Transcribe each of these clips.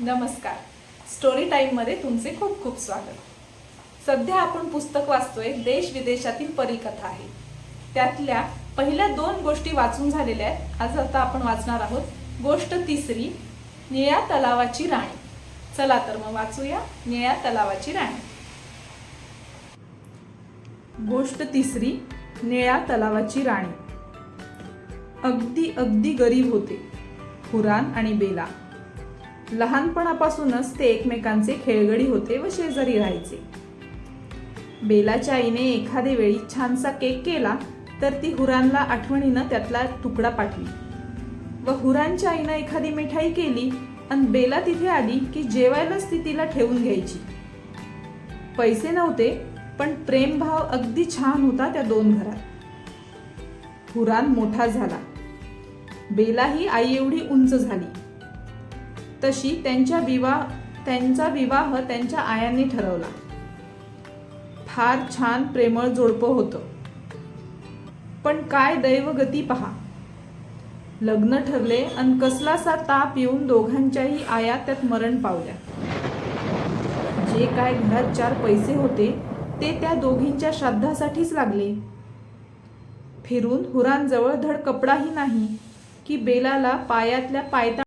नमस्कार. स्टोरी टाईममध्ये तुमचे खूप खूप स्वागत. सध्या आपण पुस्तक वाचतोय देश विदेशातील परिकथा आहे. त्यातल्या पहिल्या दोन गोष्टी वाचून झालेल्या आहेत. आज आता आपण वाचणार आहोत गोष्ट तिसरी निळ्या तलावाची राणी. चला तर मग वाचूया निळ्या तलावाची राणी. गोष्ट तिसरी निळ्या तलावाची राणी. अगदी अगदी गरीब होते. हुरान आणि बेला. लहानपणापासूनच ते एकमेकांचे खेळगडी होते व शेजारी राहायचे. बेलाच्या आईने एखादे वेळी छानसा केक केला तर ती हुरानला आठवणीनं त्यातला तुकडा पाठवी व हुरांच्या आईनं एखादी मिठाई केली आणि बेला तिथे आली की जेवायलाच ती तिला ठेवून घ्यायची. पैसे नव्हते पण प्रेमभाव अगदी छान होता त्या दोन घरात. हुरान मोठा झाला. बेलाही आई एवढी उंच झाली. तशी त्यांच्या विवाह त्यांचा विवाह त्यांच्या आयांनी ठरवला. फार छान प्रेमळ जोडपं होतं. पण काय दैवगती पहा. लग्न ठरले आणि कसलासा ताप येऊन दोघांच्याही आया त्यात मरण पावल्या. जे काय घरात चार पैसे होते ते त्या दोघींच्या श्राद्धासाठीच लागले. फिरून हुरांजवळ धड कपडाही नाही की बेलाला पायातल्या पायता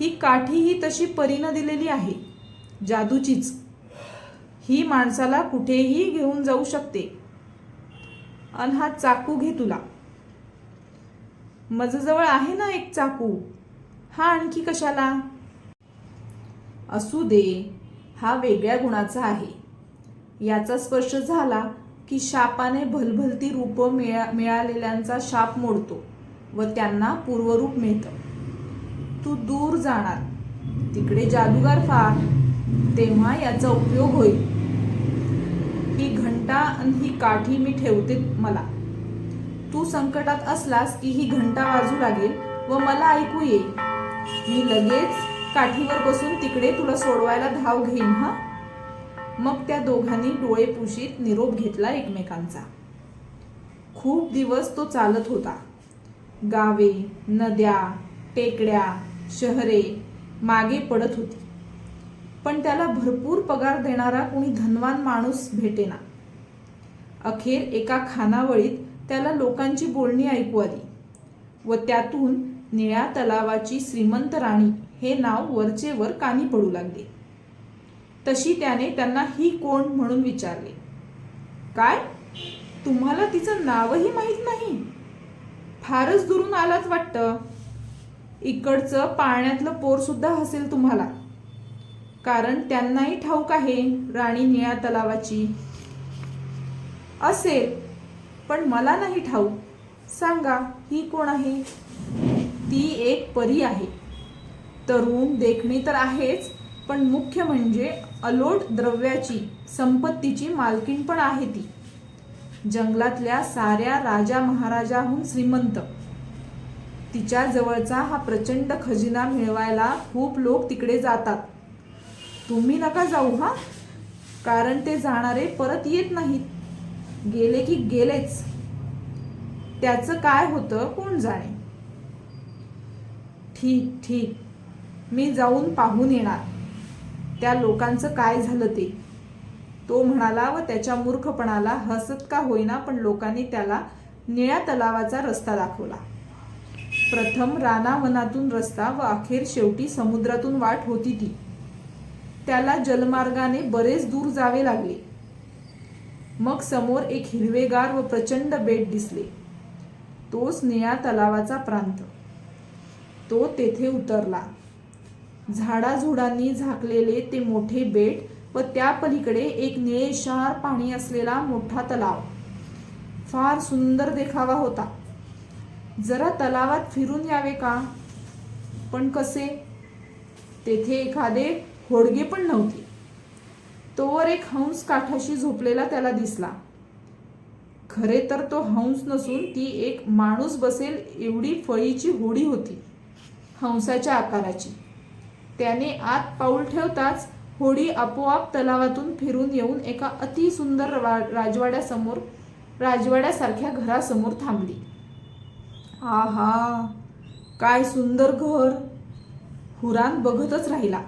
ही काठी ही तशी परीनं दिलेली आहे. जादूचीच. ही माणसाला कुठेही घेऊन जाऊ शकते. अन हा चाकू घे तुला. माझ्याजवळ आहे ना एक चाकू? हा आणखी कशाला? असू दे हा वेगळ्या गुणाचा आहे. याचा स्पर्श झाला की शापाने भलभलती रूप मिळा मिळालेल्यांचा शाप मोडतो व त्यांना पूर्वरूप मिळतं. तू दूर जाणार. तिकडे जादूगार फार तेव्हा याचा उपयोग होईल. ही घंटा आणि ही काठी मी ठेवते मला. तू संकटात असलास की ही घंटा वाजू लागेल व मला ऐकू येईल. मी लगेच काठीवर बसून तिकडे तुला सोडवायला धाव घेईन हा? मग त्या दोघांनी डोळे पुशीत निरोप घेतला एकमेकांचा. खूप दिवस तो चालत होता. गावे नद्या टेकड्या शहरे मागे पडत होती. पण त्याला भरपूर पगार देणारा कोणी धनवान माणूस भेटेना. अखेर एका खानावळीत त्याला लोकांची बोलणी ऐकू आली व त्यातून निळ्या तलावाची श्रीमंत राणी हे नाव वरचे वर कानी पडू लागले. तशी त्याने त्यांना ही कोण म्हणून विचारले? काय? तुम्हाला तिचं नावही माहीत नाही? फारच दुरून आलाच वाटतं. इकडचं पाळण्यातलं पोरसुद्धा हसेल तुम्हाला. कारण त्यांनाही ठाऊक आहे राणी निळ्या तलावाची. असेल पण मला नाही ठाऊक. सांगा ही कोण आहे? ती एक परी आहे. तरुण देखणी तर आहेच पण मुख्य म्हणजे अलोट द्रव्याची संपत्तीची मालकीण पण आहे ती. जंगलातल्या साऱ्या राजा महाराजाहून श्रीमंत. तिच्या जवळचा हा प्रचंड खजिना मिळवायला खूप लोक तिकडे जातात. तुम्ही नका जाऊ हा. कारण ते जाणारे परत येत नाहीत. गेले की गेलेच. त्याचं काय होतं कोण जाणे? ठीक ठीक. मी जाऊन पाहून येणार. त्या लोकांचं काय झालं ते? तो म्हणाला व त्याच्या मूर्खपणाला हसत का होईना? पण लोकांनी त्याला निळ्या तलावाचा रस्ता दाखवला. प्रथम रानावनातून रस्ता व अखेर शेवटी समुद्रातून वाट होती ती. त्याला जलमार्गाने बरेच दूर जावे लागले. मग समोर एक हिरवेगार व प्रचंड बेट दिसले. तोच निळ्या तलावाचा प्रांत. तो तेथे उतरला. झाडाझुडांनी झाकलेले ते मोठे बेट व त्या पलीकडे एक निळेशार पाणी असलेला मोठा तलाव. फार सुंदर देखावा होता. जरा तलावात फिरून यावे का? पण कसे? तेथे एखादे होडगे पण नव्हते. तोवर एक हंस काठाशी झोपलेला त्याला दिसला. खरे तर तो हंस नसून ती एक माणूस बसेल एवढी फळीची होडी होती हंसाच्या आकाराची. त्याने आत पाऊल ठेवताच होडी आपोआप तलावातून फिरून येऊन एका अति सुंदर राजवाड्यासमोर राजवाड्यासारख्या घरासमोर थांबली. आहा काय सुंदर घर. हुरान बघतच राहिला.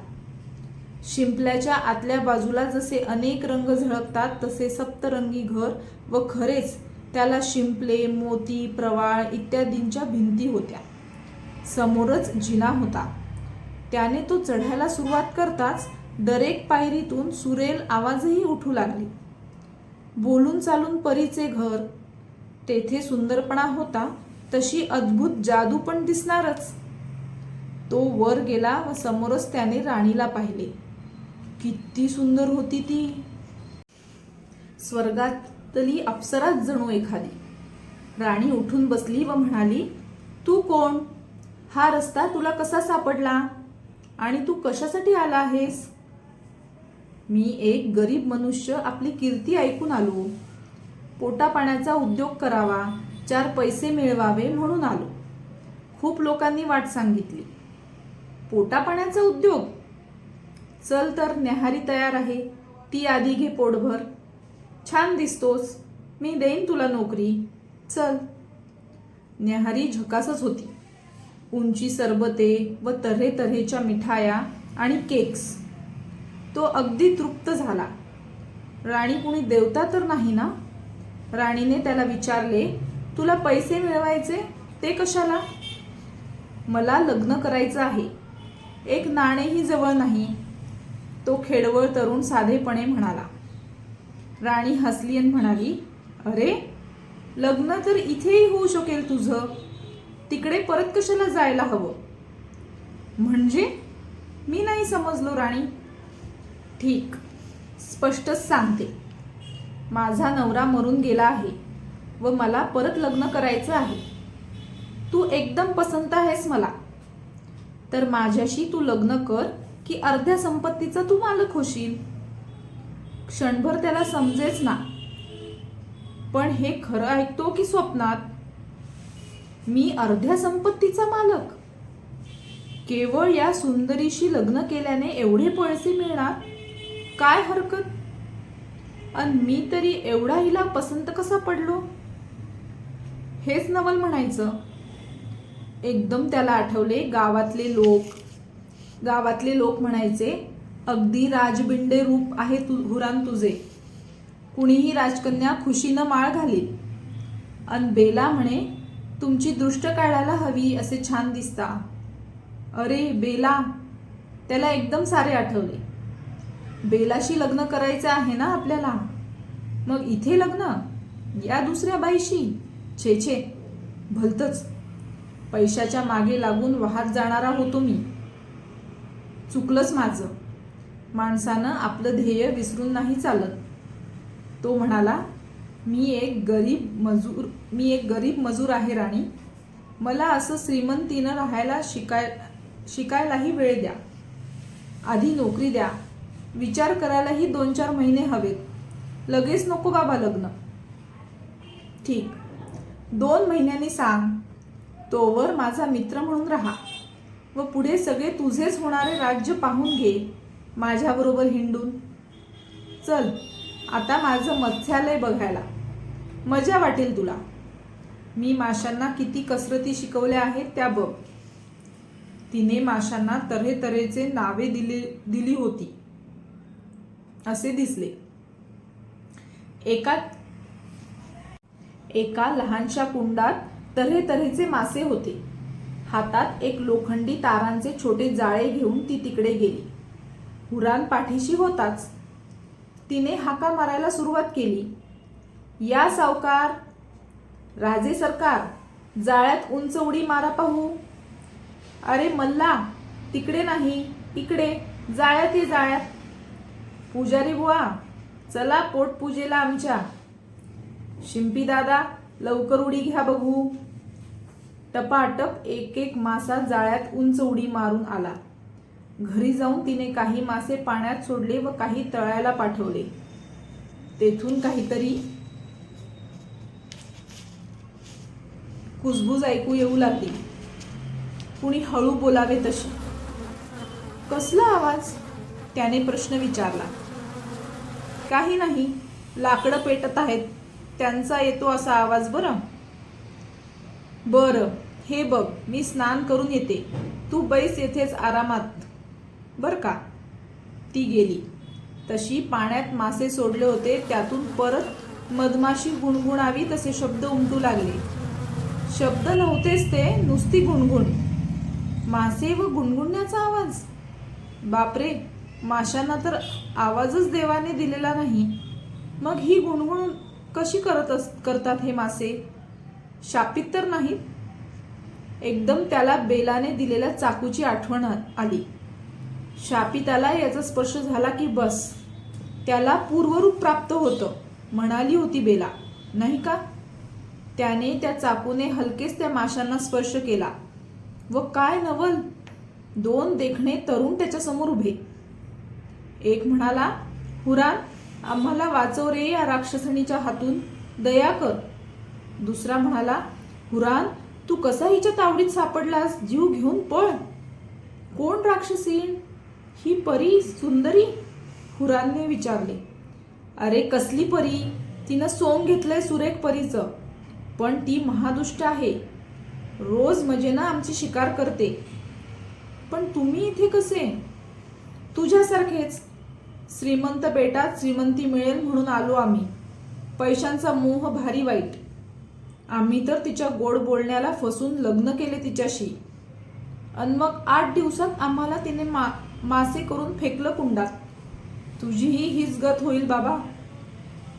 शिंपल्याच्या आतल्या बाजूला जसे अनेक रंग झळकतात तसे सप्तरंगी घर व खरेच त्याला शिंपले मोती प्रवाळ इत्यादींच्या भिंती होत्या. समोरच जिना होता. त्याने तो चढायला सुरुवात करताच दरेक पायरीतून सुरेल आवाजही उठू लागले. बोलून चालून परीचे घर. तेथे सुंदरपणा होता तशी अद्भुत जादू पण दिसणारच. तो वर गेला व समोरच त्याने राणीला पाहिले. किती सुंदर होती ती. स्वर्गातली अप्सराच जणू एखादी. राणी उठून बसली व म्हणाली तू कोण? हा रस्ता तुला कसा सापडला? आणि तू कशासाठी आला आहेस? मी एक गरीब मनुष्य आपली कीर्ती ऐकून आलो. पोटापाण्याचा उद्योग करावा. चार पैसे मिळवावे म्हणून आलो. खूप लोकांनी वाट सांगितली. पोटापाण्याचा उद्योग? चल तर न्याहारी तयार आहे. ती आधी घे पोटभर. छान दिसतोस. मी देईन तुला नोकरी. चल. न्याहारी झकासच होती. उंची सरबते व तऱ्हे तऱ्हेच्या मिठाया आणि केक्स. तो अगदी तृप्त झाला. राणी कुणी देवता तर नाही ना? राणीने त्याला विचारले तुला पैसे मिळवायचे? ते कशाला? मला लग्न करायचं आहे. एक नाणेही जवळ नाही. तो खेडवळ तरुण साधेपणे म्हणाला. राणी हसली आणि म्हणाली अरे लग्न तर इथेही होऊ शकेल तुझं. तिकडे परत कशाला जायला हवं? म्हणजे? मी नाही समजलो राणी. ठीक स्पष्टच सांगते. माझा नवरा मरून गेला आहे. व मला परत लग्न करायचं आहे. तू एकदम पसंत आहेस मला. तर माझ्याशी तू लग्न कर की अर्ध्या संपत्तीचा तू मालक होशील. क्षणभर त्याला समजेच ना. पण हे खरं ऐकतो की स्वप्नात? मी अर्ध्या संपत्तीचा मालक. केवळ या सुंदरीशी लग्न केल्याने एवढे पैसे मिळणार? काय हरकत? अन मी तरी एवढा हिला पसंत कसा पडलो? हेच नवल म्हणायचं. एकदम त्याला आठवले गावातले लोक. गावातले लोक म्हणायचे अगदी राजबिंडे रूप आहे तु हुरान तुझे. कुणीही राजकन्या खुशीनं माळ घालील. अन बेला म्हणे तुमची दृष्ट काढायला हवी असे छान दिसता. अरे बेला त्याला एकदम सारे आठवले. बेलाशी लग्न करायचं आहे ना आपल्याला? मग इथे लग्न? या दुसऱ्या बाईशी? छे छे भलतच. पैशाच्या मागे लागून वाहत जाणारा होतो मी. चुकलंच माझं. माणसानं आपलं ध्येय विसरून नाही चालत. तो म्हणाला मी एक गरीब मजूर मी एक गरीब मजूर आहे राणी. मला असं श्रीमंतीनं राहायला शिकाय शिकायलाही वेळ द्या. आधी नोकरी द्या. विचार करायलाही दोन चार महिने हवेत. लगेच नको बाबा लग्न. ठीक. दोन महिन्यांनी सांग तोवर माझा मित्र म्हणून राहा. व पुढे सगळे तुझेच होणारे राज्य पाहून घे माझ्याबरोबर हिंडून. चल आता माझं मत्स्यालय बघायला. मजा वाटेल तुला. मी माशांना किती कसरती शिकवल्या आहेत त्या बघ. तिने माशांना तऱ्हेतऱ्हेचे नावे दिली दिली होती. असे दिसले. एका एका लहानशा कुंडात तऱ्हेतऱ्हेचे मासे होते. हातात एक लोखंडी तारांचे छोटे जाळे घेऊन ती तिकडे गेली. हुरान पाठीशी होताच. तिने हाका मारायला सुरुवात केली. या सावकार राजे सरकार जाळ्यात उंच उडी मारा पाहू. अरे मल्ला तिकडे नाही इकडे जाळ्यात ये जाळ्यात. पुजारी बुवा चला पोट पूजेला आमच्या. शिंपी दादा लवकर उडी घ्या बघू. टपाटप एक एक मासा जाळ्यात उंच उडी मारून आला. घरी जाऊन तिने काही मासे पाण्यात सोडले व काही तळायला पाठवले. तेथून काहीतरी कुजबूज ऐकू येऊ लागली. कुणी हळू बोलावे तशी. कसला आवाज? त्याने प्रश्न विचारला. काही नाही लाकडं पेटत आहेत. त्यांचा येतो असा आवाज बरं. बरं हे बघ मी स्नान करून येते. तू बैस येथेच आरामात. बर का. ती गेली. तशी पाण्यात मासे सोडले होते त्यातून परत मधमाशी गुणगुणावी तसे शब्द उमटू लागले. शब्द नव्हतेच ते नुसती गुणगुण. मासे व गुणगुणण्याचा आवाज. बापरे माशांना तर आवाजच देवाने दिलेला नाही. मग ही गुणगुण कशी करत अस करतात हे मासे? शापित तर नाहीत. एकदम त्याला बेलाने दिलेल्या चाकूची आठवण आली. शापिताला याचा स्पर्श झाला की बस त्याला पूर्वरूप प्राप्त होतं. म्हणाली होती बेला नाही का? त्याने त्या चाकूने हलकेच त्या माशांना स्पर्श केला. व काय नवल? दोन देखणे तरुण त्याच्यासमोर उभे. एक म्हणाला हुरान आम्हाला वाचव रे या राक्षसणीच्या हातून. दया कर. दुसरा म्हणाला हुरान तू कसा हिच्या तावडीत सापडलास? जीव घेऊन पळ. कोण राक्षसीण ही परी सुंदरी? हुरानने विचारले. अरे कसली परी? तिनं सोंग घेतलंय सुरेख परीचं. पण ती महादुष्ट आहे. रोज मजेनं आमची शिकार करते. पण तुम्ही इथे कसे? तुझ्यासारखेच. श्रीमंत बेटात श्रीमंती मिळेल म्हणून आलो आम्ही. पैशांचा मोह भारी वाईट. आम्ही तर तिच्या गोड बोलण्याला फसून लग्न केले तिच्याशी. अन मग आठ दिवसात आम्हाला तिने मा मासे करून फेकलं कुंडात. तुझीही हीच गत होईल बाबा.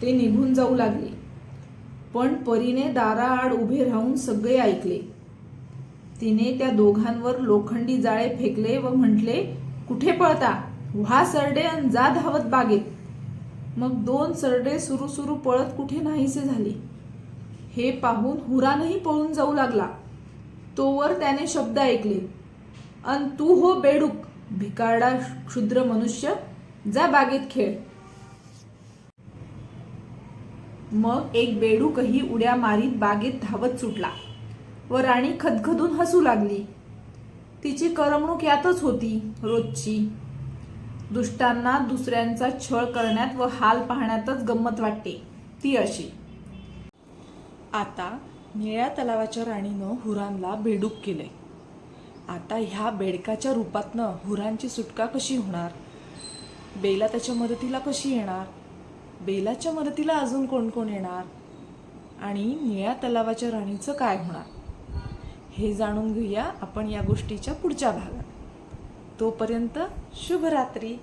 ते निघून जाऊ लागले. पण परीने दाराआड उभे राहून सगळे ऐकले. तिने त्या दोघांवर लोखंडी जाळे फेकले व म्हटले कुठे पळता? व्हा सरडे अन जा धावत बागेत. मग दोन सरडे सुरू सुरू पळत कुठे नाहीसे झाले. हे पाहून हुरानही पळून जाऊ लागला. तोवर त्याने शब्द ऐकले. अन तू हो बेडूक भिकारडा क्षुद्र मनुष्य जा बागेत खेळ. मग एक बेडूकही उड्या मारीत बागेत धावत सुटला व राणी खदखदून हसू लागली. तिची करमणूक यातच होती रोजची. दुष्टांना दुसऱ्यांचा छळ करण्यात व हाल पाहण्यातच गंमत वाटते ती अशी. आता निळ्या तलावाच्या राणीनं हुरानला बेडूक केलंय. आता ह्या बेडकाच्या रूपातनं हुरांची सुटका कशी होणार? बेला त्याच्या मदतीला कशी येणार? बेलाच्या मदतीला अजून कोण कोण येणार? आणि निळ्या तलावाच्या राणीचं काय होणार? हे जाणून घेऊया आपण या गोष्टीच्या पुढच्या भागात. तोपर्यंत शुभरात्री.